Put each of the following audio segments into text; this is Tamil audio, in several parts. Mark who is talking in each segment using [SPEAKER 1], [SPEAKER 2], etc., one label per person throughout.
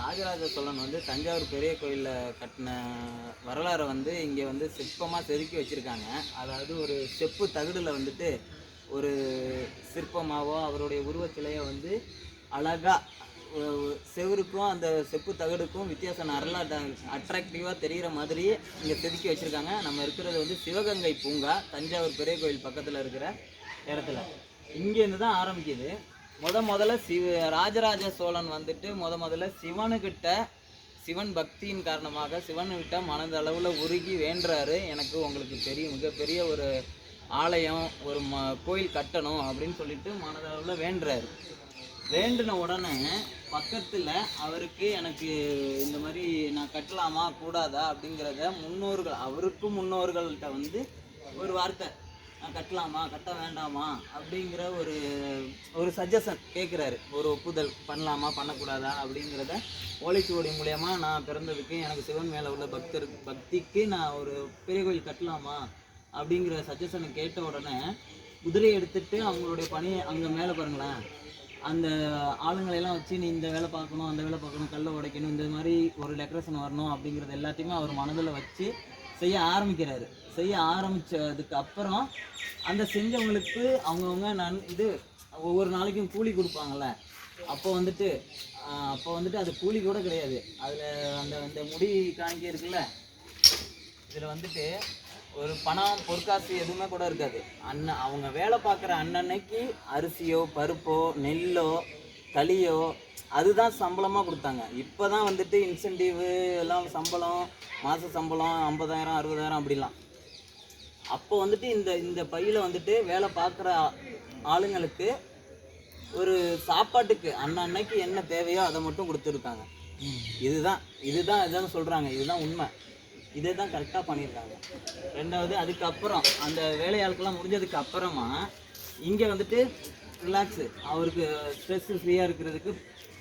[SPEAKER 1] ராஜராஜ சோழன் வந்து தஞ்சாவூர் பெரிய கோயிலில் கட்டின வரலாறை வந்து இங்கே வந்து சிற்பமாக செதுக்கி வச்சுருக்காங்க. அதாவது ஒரு செப்பு தகடில் வந்துட்டு ஒரு சிற்பமாகவோ அவருடைய உருவச்சிலையை வந்து அழகாக செவருக்கும் அந்த செப்பு தகடுக்கும் வித்தியாசம் நல்லா அட்ராக்டிவாக தெரிகிற மாதிரியே இங்கே செதுக்கி வச்சுருக்காங்க. நம்ம இருக்கிறது வந்து சிவகங்கை பூங்கா தஞ்சாவூர் பெரிய கோயில் பக்கத்தில் இருக்கிற இடத்துல. இங்கேருந்து தான் ஆரம்பிக்குது. முத முதல்ல சிவ ராஜராஜ சோழன் வந்துட்டு முத முதல்ல சிவனுக்கிட்ட சிவன் பக்தியின் காரணமாக சிவன்கிட்ட மனதளவில் உருகி வேண்டுறாரு. எனக்கு உங்களுக்கு பெரிய மிகப்பெரிய ஒரு ஆலயம் ஒரு ம கோயில் கட்டணும் அப்படின்னு சொல்லிட்டு மனதளவில் வேண்டுறாரு. வேண்டின உடனே பக்கத்தில் அவருக்கு எனக்கு இந்த மாதிரி நான் கட்டலாமா கூடாதா அப்படிங்கிறத முன்னோர்கள் அவருக்கும் முன்னோர்கள்ட்ட வந்து ஒரு வார்த்தை கட்டலாமா? கட்ட வேண்டாமா? அப்படிங்கிற ஒரு ஒரு சஜஷன் கேட்குறாரு ஒரு ஒப்புதல் பண்ணலாமா? பண்ணக்கூடாதா? அப்படிங்கிறத ஓலைச்சுவடி மூலயமா நான் பிறந்ததுக்கு எனக்கு சிவன் மேலே உள்ள பக்தர் பக்திக்கு நான் ஒரு பெரிய கோயில் கட்டலாமா? அப்படிங்கிற சஜஷனை கேட்ட உடனே குதிரையை எடுத்துட்டு அவங்களுடைய பணியை அங்கே மேலே பாருங்களேன். அந்த ஆளுங்களையெல்லாம் வச்சு நீ இந்த வேலை பார்க்கணும் அந்த வேலை பார்க்கணும் கல்லை உடைக்கணும் இந்த மாதிரி ஒரு டெக்கரேஷன் வரணும் அப்படிங்கிறது எல்லாத்தையுமே அவர் மனதில் வச்சு செய்ய ஆரம்பிக்கிறாரு. செய்ய ஆரம்பித்ததுக்கு அப்புறம் அந்த செஞ்சவங்களுக்கு அவங்கவுங்க நான் இது ஒவ்வொரு நாளைக்கும் கூலி கொடுப்பாங்கல்ல. அப்போ வந்துட்டு அப்போ வந்துட்டு அது கூலி கூட கிடையாது. அதில் அந்த அந்த முடி காணிக்க இருக்குல்ல இதில் வந்துட்டு ஒரு பணம் பொற்காசு எதுவுமே கூட இருக்காது. அண்ணன் அவங்க வேலை பார்க்குற அன்னன்னைக்கு அரிசியோ பருப்போ நெல்லோ களியோ அதுதான் சம்பளமாக கொடுத்தாங்க. இப்போ தான் வந்துட்டு இன்சென்டிவ் எல்லாம் சம்பளம் மாத சம்பளம் ஐம்பதாயிரம் அறுபதாயிரம் அப்படிலாம். அப்போ வந்துட்டு இந்த இந்த பையில் வந்துட்டு வேலை பார்க்குற ஆளுங்களுக்கு ஒரு சாப்பாட்டுக்கு அன்னன்னைக்கு என்ன தேவையோ அதை மட்டும் கொடுத்துருக்காங்க. இதுதான் இதுதான் இதுதான் சொல்கிறாங்க இதுதான் உண்மை. இதை தான் கரெக்டாக பண்ணியிருக்காங்க. ரெண்டாவது அதுக்கப்புறம் அந்த வேலையாளுக்கெல்லாம் முடிஞ்சதுக்கு அப்புறமா இங்கே வந்துட்டு ரிலாக்ஸு அவருக்கு ஸ்ட்ரெஸ்ஸு ஃப்ரீயாக இருக்கிறதுக்கு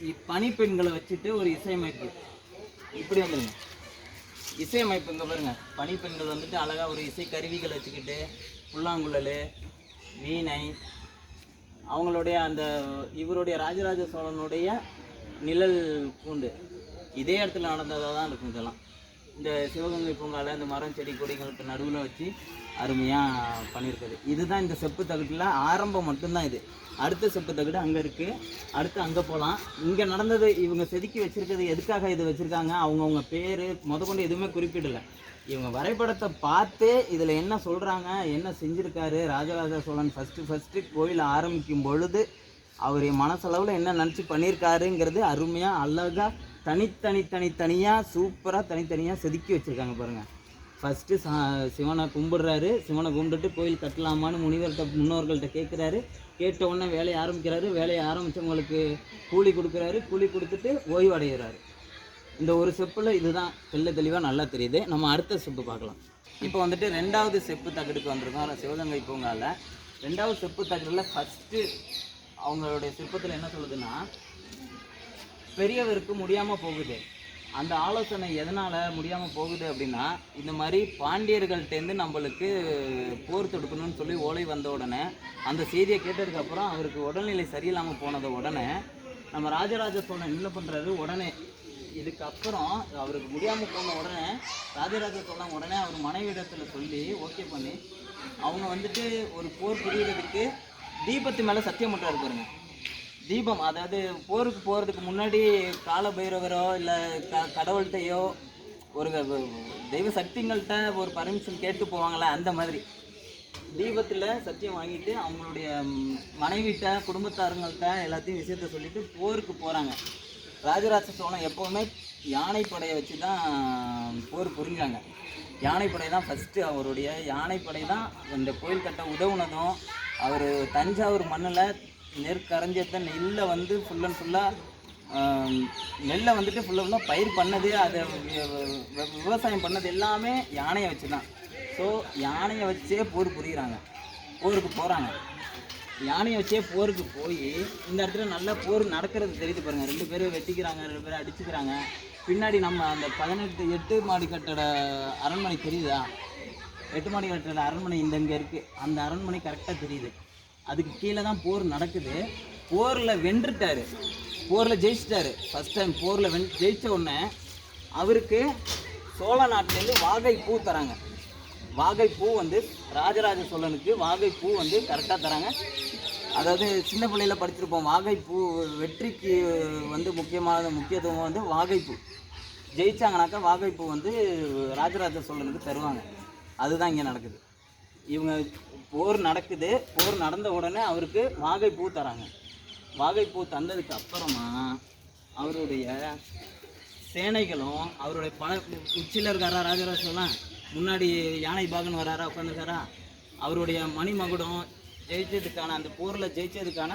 [SPEAKER 1] பனிப்பெண்களை பணிப்பெண்களை வச்சுட்டு ஒரு இசையமைப்பு இப்படி வந்துருங்க. இசையமைப்பு இங்கே பாருங்கள் பணிப்பெண்கள் வந்துட்டு அழகாக ஒரு இசை கருவிகள் வச்சுக்கிட்டு புல்லாங்குழல் வீணை அவங்களுடைய அந்த இவருடைய ராஜராஜ சோழனுடைய நிழல் கூண்டு இதே இடத்துல நடந்ததாக தான் இருக்கும் இதெல்லாம். இந்த சிவகங்கை பூங்காவில் இந்த மரம் செடி கொடிகளுக்கு நடுவில் வச்சு அருமையாக பண்ணியிருக்குது இதுதான் இந்த செப்பு தகட்டில் ஆரம்பம் மட்டும்தான் இது. அடுத்த செப்பு தகடு அங்கே இருக்குது அடுத்து அங்கே போகலாம் இங்கே நடந்தது இவங்க செதுக்கி வச்சுருக்கிறது எதுக்காக இது வச்சுருக்காங்க? அவங்கவுங்க பேர் முதற்கொண்டு எதுவுமே குறிப்பிடலை. இவங்க வரைபடத்தை பார்த்து இதில் என்ன சொல்கிறாங்க என்ன செஞ்சுருக்காரு ராஜராஜ சோழன் ஃபஸ்ட்டு ஃபஸ்ட்டு கோயில் ஆரம்பிக்கும் பொழுது அவர் மனசளவில் என்ன நினச்சி பண்ணியிருக்காருங்கிறது அருமையாக அழகாக தனித்தனி தனித்தனியாக சூப்பராக தனித்தனியாக செதுக்கி வச்சுருக்காங்க பாருங்கள் ஃபஸ்ட்டு சா சிவனை கும்பிடுறாரு. சிவனை கும்பிட்டுட்டு கோயில் கட்டலாமான்னு முனிவர்கிட்ட முன்னோர்கள்ட்ட கேட்குறாரு கேட்ட உடனே வேலையை ஆரம்பிக்கிறாரு. வேலையை ஆரம்பித்தவங்களுக்கு கூலி கொடுக்குறாரு. கூலி கொடுத்துட்டு ஓய்வு அடைகிறாரு இந்த ஒரு செப்பில் இதுதான் தெள்ள தெளிவாக நல்லா தெரியுது. நம்ம அடுத்த செப்பு பார்க்கலாம். இப்போ வந்துட்டு ரெண்டாவது செப்பு தகடுக்கு வந்திருக்கோம். சிவகங்கை பூங்காவில் ரெண்டாவது செப்பு தகடில் ஃபஸ்ட்டு அவங்களுடைய சிற்பத்தில் என்ன சொல்லுதுன்னா பெரியவருக்கு முடியாமல் போகுது. அந்த ஆலோசனை எதனால் முடியாமல் போகுது அப்படின்னா இந்த மாதிரி பாண்டியர்கள்ட்டேருந்து நம்மளுக்கு போர் தொடுக்கணும்னு சொல்லி ஓலை வந்த உடனே அந்த செய்தியை கேட்டதுக்கப்புறம் அவருக்கு உடல்நிலை சரியில்லாமல் போனது உடனே நம்ம ராஜராஜ சோழன் என்ன பண்ணுறாரு உடனே இதுக்கப்புறம் அவருக்கு முடியாமல் போன உடனே ராஜராஜ சோழன் உடனே அவர் மனைவிடத்தில் சொல்லி ஓகே பண்ணி அவங்க வந்துட்டு ஒரு போர் புரியுறதுக்கு தீபத்து மேலே சத்தியம் பண்ணுறாரு பாருங்க. தீபம் அதாவது போருக்கு போகிறதுக்கு முன்னாடி கால பைரவரோ இல்லை க கடவுள்கிட்டையோ ஒரு தெய்வ சக்திங்கள்கிட்ட ஒரு பர்மிஷன் கேட்டு போவாங்களே அந்த மாதிரி. தீபத்தில் சத்தியம் வாங்கிட்டு அவங்களுடைய மனைவிட்ட குடும்பத்தாருங்கள்கிட்ட எல்லாத்தையும் விஷயத்த சொல்லிவிட்டு போருக்கு போகிறாங்க ராஜராஜ சோழன் எப்போவுமே யானைப்படையை வச்சு தான் போர் புரிஞ்சாங்க. யானைப்படை தான் ஃபஸ்ட்டு அவருடைய. யானைப்படை தான் இந்த கோயில் கட்ட உதவுனதும் அவர் தஞ்சாவூர் மண்ணில் நெற்கரைஞ்சத்தை நெல்லை வந்து ஃபுல் அண்ட் ஃபுல்லாக நெல்லை வந்துட்டு ஃபுல்லாக ஃபுல்லாக பயிர் பண்ணது அதை வி- விவசாயம் பண்ணது எல்லாமே யானையை வச்சு தான் ஸோ யானையை வச்சே போர் புரிகிறாங்க போருக்கு போகிறாங்க யானையை வச்சே போருக்கு போய் இந்த இடத்துல நல்லா போர் நடக்கிறது தெரியுது பாருங்கள் ரெண்டு பேரும் வெட்டிக்கிறாங்க ரெண்டு பேரும் அடிச்சுக்கிறாங்க. பின்னாடி நம்ம அந்த பதினெட்டு எட்டு மாடி கட்டட அரண்மனை தெரியுதா? எட்டு மாடி கட்டட அரண்மனை இந்த இங்கே இருக்குது அந்த அரண்மனை கரெக்டாக தெரியுது. அதுக்கு கீழே தான் போர் நடக்குது. போரில் வென்றுட்டாரு. போரில் ஜெயிச்சிட்டாரு. ஃபர்ஸ்ட் டைம் போரில் வென் ஜெயித்த உடனே அவருக்கு சோழ நாட்டிலேருந்து வாகை பூ தராங்க. வாகை பூ வந்து ராஜராஜ சோழனுக்கு வாகை பூ வந்து கரெக்டாக தராங்க. அதாவது சின்ன பிள்ளையில் படிச்சிருப்போம். வாகை பூ வெற்றிக்கு வந்து முக்கியமான முக்கியத்துவம் வந்து வாகை பூ. ஜெயிச்சாங்கனாக்கா வாகை பூ வந்து ராஜராஜ சோழனுக்கு தருவாங்க. அதுதான் இங்கே நடக்குது. இவங்க போர் நடக்குது. போர் நடந்த உடனே அவருக்கு வாகை பூ தராங்க. வாகை பூ தந்ததுக்கு அப்புறமா அவருடைய சேனைகளும் அவருடைய பல உச்சியில் இருக்காரா ராஜராஜ முன்னாடி யானை பாகன் வராரா உட்காந்துருக்காரா அவருடைய மணிமகுடம் ஜெயிச்சதுக்கான அந்த போரில் ஜெயிச்சதுக்கான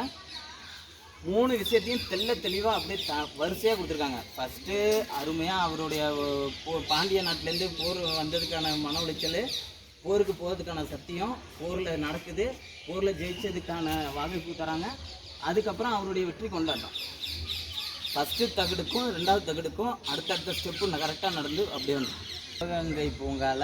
[SPEAKER 1] மூணு விஷயத்தையும் தெள்ள தெளிவாக அப்படியே த வரிசையாக கொடுத்துருக்காங்க. ஃபஸ்ட்டு அருமையாக அவருடைய போ பாண்டிய நாட்டிலேருந்து போர் வந்ததுக்கான மன உளைச்சல் போருக்கு போகிறதுக்கான சத்தியம் போரில் நடக்குது. போரில் ஜெயிச்சதுக்கான வாகைப்பு தராங்க. அதுக்கப்புறம் அவருடைய வெற்றி கொண்டாட்டம். ஃபஸ்ட்டு தகடுக்கும் ரெண்டாவது தகடுக்கும் அடுத்தடுத்த ஸ்டெப்பு கரெக்டாக நடந்து அப்படியே வந்து சிவகங்கை பூங்காவில்